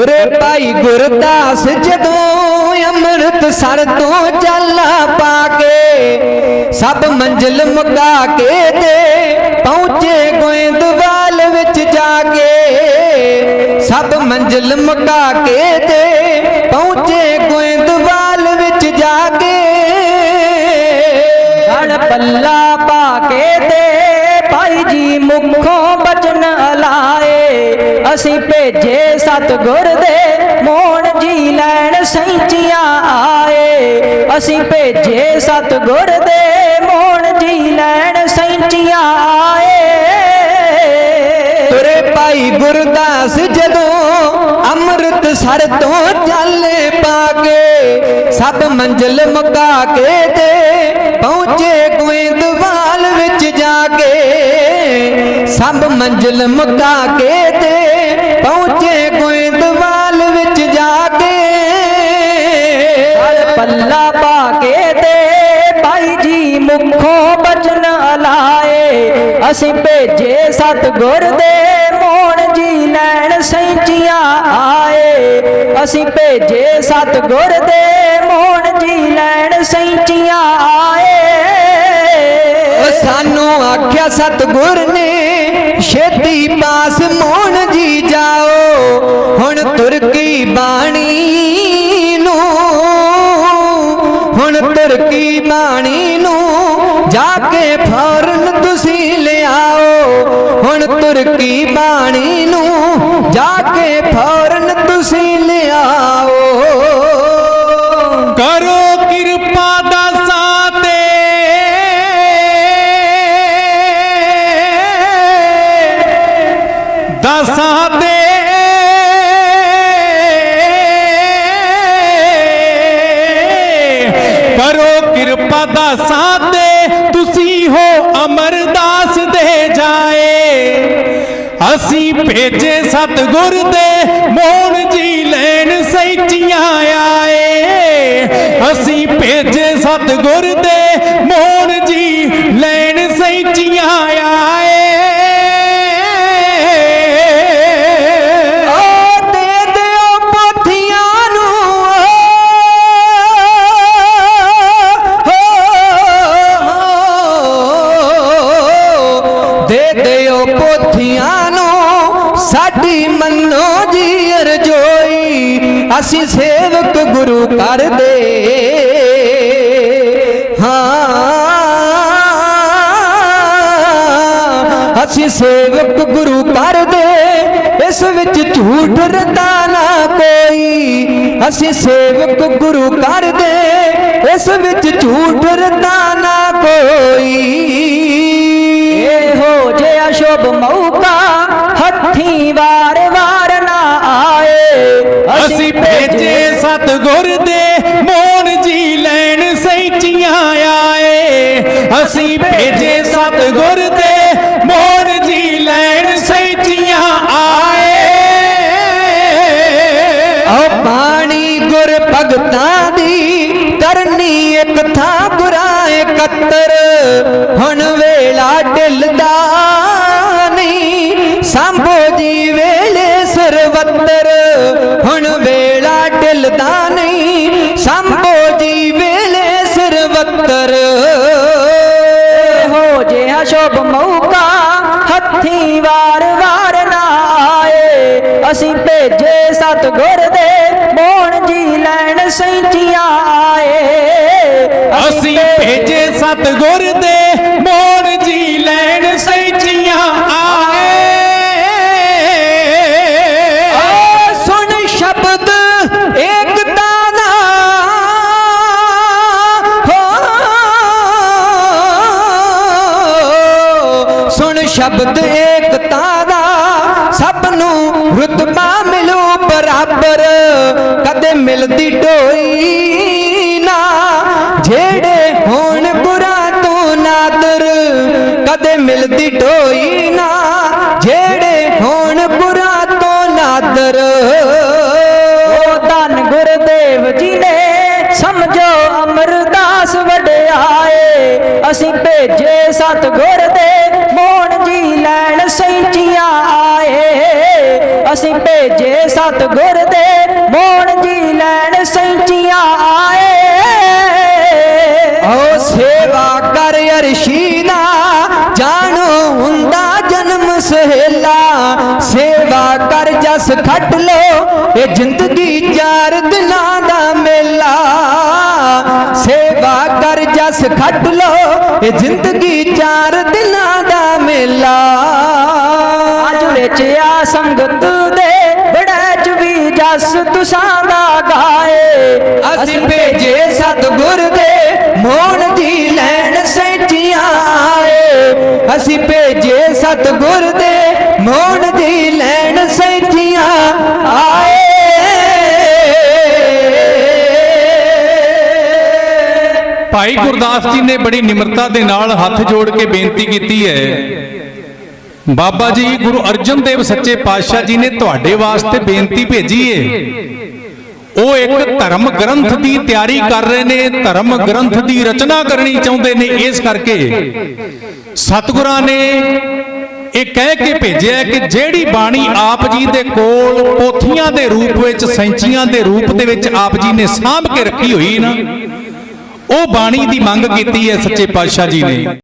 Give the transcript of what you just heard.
ਤੁਰੇ ਭਾਈ ਗੁਰਦਾਸ ਜਦੋਂ ਅੰਮ੍ਰਿਤ ਸਰ ਤੋਂ ਚਾਲਾ ਪਾ ਕੇ ਸਭ ਮੰਜ਼ਿਲ ਮੁਕਾ ਕੇ ਤੇ ਪਹੁੰਚੇ ਗੋਇੰਦਵਾਲ ਵਿੱਚ ਜਾ ਕੇ ਸਭ ਮੰਜ਼ਿਲ ਮੁਕਾ ਜੀ ਮੁਖੋਂ ਬਚਨ ਲਾਏ, ਅਸੀਂ ਭੇਜੇ ਸਤਗੁਰ ਦੇ ਮੋਣ ਜੀ ਲੈਣ ਸੈਂਚੀਆਂ ਆਏ। ਅਸੀਂ ਭੇਜੇ ਸਤਗੁਰ ਦੇ ਮੋਹਣ ਜੀ ਲੈਣ ਸੈਂਚੀਆਂ ਆਏ। ਤੁਰੇ ਭਾਈ ਗੁਰਦਾਸ ਜਦੋਂ ਅੰਮ੍ਰਿਤ ਸਰ ਤੋਂ ਚੱਲ ਪਾ ਕੇ ਸਭ ਮੰਜ਼ਿਲ ਮੁਕਾ ਕੇ ਤੇ ਪਹੁੰਚੇ ਗੋਇੰਦਵਾਲ ਵਿੱਚ ਜਾ ਕੇ। ਸਭ ਮੰਜ਼ਿਲ ਮੁਕਾ ਕੇ ਤੇ ਪਹੁੰਚੇ ਗੋਇੰਦਵਾਲ ਵਿੱਚ ਜਾ ਕੇ। ਗਲ ਪੱਲਾ ਪਾ ਕੇ ਤੇ ਭਾਈ ਜੀ ਮੁਖੋਂ ਬਚਨ ਲਾਏ। ਅਸੀਂ ਭੇਜੇ ਸਤਗੁਰ ਦੇ ਮੋਣ ਜੀ ਲੈਣ ਸੈਂਚੀਆਂ ਆਏ। ਅਸੀਂ ਭੇਜੇ ਸਤਗੁਰ ਦੇ ਮੋਣ ਜੀ ਲੈਣ ਸੈਂਚੀਆਂ ਆਏ। ਸਾਨੂੰ ਆਖਿਆ ਸਤਗੁਰ ਨੇ, ਛੇਤੀ ਪਾਸ ਮੋਹਣ ਜੀ ਜਾਓ। ਹੁਣ ਤੁਰਕੀ ਬਾਣੀ ਨੂੰ? ਹੁਣ ਤੁਰਕੀ ਬਾਣੀ ਨੂੰ? ਜਾ ਕੇ ਫੌਰਨ ਤੁਸੀਂ ਲਿਆਓ। ਹੁਣ ਤੁਰਕੀ ਬਾਣੀ ਨੂੰ? ਜਾ ਕੇ ਫੌਰਨ ਕਰੋ ਕਿਰਪਾ ਦਾਸਾਂ ਤੇ ਤੁਸੀਂ ਹੋ ਅਮਰਦਾਸ ਦੇ ਜਾਏ। ਅਸੀਂ ਭੇਜੇ ਸਤਗੁਰ ਦੇ ਮੋਹਣ ਜੀ ਲੈਣ ਸੈਚੀਆਂ ਆਏ। ਅਸੀਂ ਭੇਜੇ ਸਤਗੁਰ ਦੇ ਮੋਹਣ ਜੀ ਲੈਣ ਸੈਚੀਆਂ ਆਏ ਪੋਥੀਆਂ ਨੂੰ ਸਾਡੀ ਮੰਨੋ ਜੀ ਅਰਜੋਈ, ਅਸੀਂ ਸੇਵਕ ਗੁਰੂ ਕਰਦੇ ਹਾਂ, ਅਸੀਂ ਸੇਵਕ ਗੁਰੂ ਕਰਦੇ ਇਸ ਵਿੱਚ ਝੂਠ ਰਤਾ ਨਾ ਕੋਈ। ਅਸੀਂ ਸੇਵਕ ਗੁਰੂ ਕਰਦੇ ਇਸ ਵਿੱਚ ਝੂਠ ਰਤਾ ਨਾ ਕੋਈ। ਸ਼ੁਭ ਮੌਕਾ ਹੱਥੀਂ ਵਾਰ-ਵਾਰ ਨਾ ਆਏ। ਅਸੀਂ ਭੇਜੇ ਸਤਗੁਰ ਦੇ ਮੋਹਣ ਜੀ ਲੈਣ ਸੈਚੀਆਂ ਆਏ। ਅਸੀਂ ਭੇਜੇ ਸਤਗੁਰ ਦੇ ਮੋਹਣ ਜੀ ਲੈਣ ਸੈਚੀਆਂ ਆਏ। ਓ ਬਾਣੀ ਗੁਰ ਭਗਤਾਂ ਦੀ ਕਰਨੀ ਇੱਕ ਥਾਂ ਗੁਰਾਂ ਇਕੱਤਰ। ਹੁਣ ਵੇਲਾ ਢਿੱਲਦਾ ਸੰਭੋ ਜੀ ਵੇਲੇ ਸਰਵੱਤਰ। ਹੁਣ ਵੇਲਾ ਢਿੱਲਦਾ ਨਹੀਂ। ਸੰਭੋ ਜੀ ਵੇਲੇ ਸਰਵੱਤਰ। ਇਹੋ ਜਿਹਾ ਸ਼ੁਭ ਮੌਕਾ ਹੱਥੀਂ ਵਾਰ-ਵਾਰ ਨਾ ਆਏ। ਅਸੀਂ ਭੇਜੇ ਸਤਗੁਰ ਦੇ ਮੋਹਣ ਜੀ ਲੈਣ ਸੈਂਚੀਆਂ ਆਏ। ਅਸੀਂ ਭੇਜੇ ਸਤਗੁਰ ਦੇ ਸ਼ਬਦ ਏਕਤਾ ਦਾ ਸਭ ਨੂੰ ਰੁਤਬਾ ਮਿਲੂ ਬਰਾਬਰ। ਕਦੇ ਮਿਲਦੀ ਢੋਈ ਨਾ, ਜਿਹੜੇ ਹੋਣ ਗੁਰਾਂ ਤੋਂ ਨਾਦਰ। ਕਦੇ ਮਿਲਦੀ ਢੋਈ ਨਾ, ਜਿਹੜੇ ਹੋਣ ਗੁਰਾਂ ਤੋਂ ਨਾਦਰ। ਉਹ ਧੰਨ ਗੁਰਦੇਵ ਜੀ ਨੇ ਸਮਝੋ ਵਡਿਆਏ ਅਸੀਂ ਭੇਜੇ ਸਤਗੁਰ ਦੇ ਮੋਹਣ ਜੀ ਲੈਣ ਸੈਂਚੀਆਂ ਆਏ। ਅਸੀਂ ਭੇਜੇ ਸਤਗੁਰ ਦੇ ਮੋਹਣ ਜੀ ਲੈਣ ਸੈਂਚੀਆਂ ਆਏ। ਓ ਸੇਵਾ ਕਰ ਅਰਸ਼ੀ ਜਾਣੋ ਹੁੰਦਾ ਜਨਮ ਸਹੇਲਾ। ਸੇਵਾ ਕਰ ਜਸ ਖੱਟ ਲੋ, ਇਹ ਜ਼ਿੰਦਗੀ ਚਾਰ ਦਿਨਾਂ ਦਾ ਮੇਲਾ। ਕਰ ਜਸ ਖੱਟ ਲੋ ਇਹ ਜ਼ਿੰਦਗੀ ਚਾਰ ਦਿਨਾਂ ਦਾ ਮੇਲਾ। ਅੱਜ ਆ ਸੰਗਤ ਦੇ ਬੜਾ ਚ ਵੀ ਜਸ ਤੁਸਾਂ ਦਾ ਗਾਏ। ਅਸੀਂ ਭੇਜੇ ਸਤਿਗੁਰ ਦੇ ਮੋਹਣ ਦੀ ਲੈਣ ਸੈਂਚੀਆਂ ਆਏ। ਅਸੀਂ ਭੇਜੇ ਸਤਿਗੁਰ ਦੇ ਭਾਈ ਗੁਰਦਾਸ ਜੀ ਨੇ ਬੜੀ ਨਿਮਰਤਾ ਦੇ ਨਾਲ ਹੱਥ ਜੋੜ ਕੇ ਬੇਨਤੀ ਕੀਤੀ ਹੈ। ਬਾਬਾ ਜੀ, ਗੁਰੂ ਅਰਜਨ ਦੇਵ ਸੱਚੇ ਪਾਤਸ਼ਾਹ ਜੀ ਨੇ ਤੁਹਾਡੇ ਵਾਸਤੇ ਬੇਨਤੀ ਭੇਜੀ ਏ। ਉਹ ਇੱਕ ਧਰਮ ਗ੍ਰੰਥ ਦੀ ਤਿਆਰੀ ਕਰ ਰਹੇ ਨੇ, ਧਰਮ ਗ੍ਰੰਥ ਦੀ ਰਚਨਾ ਕਰਨੀ ਚਾਹੁੰਦੇ ਨੇ ਇਸ ਕਰਕੇ। ਸਤਿਗੁਰਾਂ ਨੇ ਇਹ ਕਹਿ ਕੇ ਭੇਜਿਆ ਕਿ ਜਿਹੜੀ ਬਾਣੀ ਆਪ ਜੀ ਦੇ ਕੋਲ ਪੋਥੀਆਂ ਦੇ ਰੂਪ ਵਿੱਚ, ਸੈਂਚੀਆਂ ਦੇ ਰੂਪ ਦੇ ਵਿੱਚ ਆਪ ਜੀ ਨੇ ਸਾਂਭ ਕੇ ਰੱਖੀ ਹੋਈ ਨਾ ਉਹ ਬਾਣੀ ਦੀ ਮੰਗ ਕੀਤੀ ਹੈ ਸੱਚੇ ਪਾਤਸ਼ਾਹ ਜੀ ਨੇ।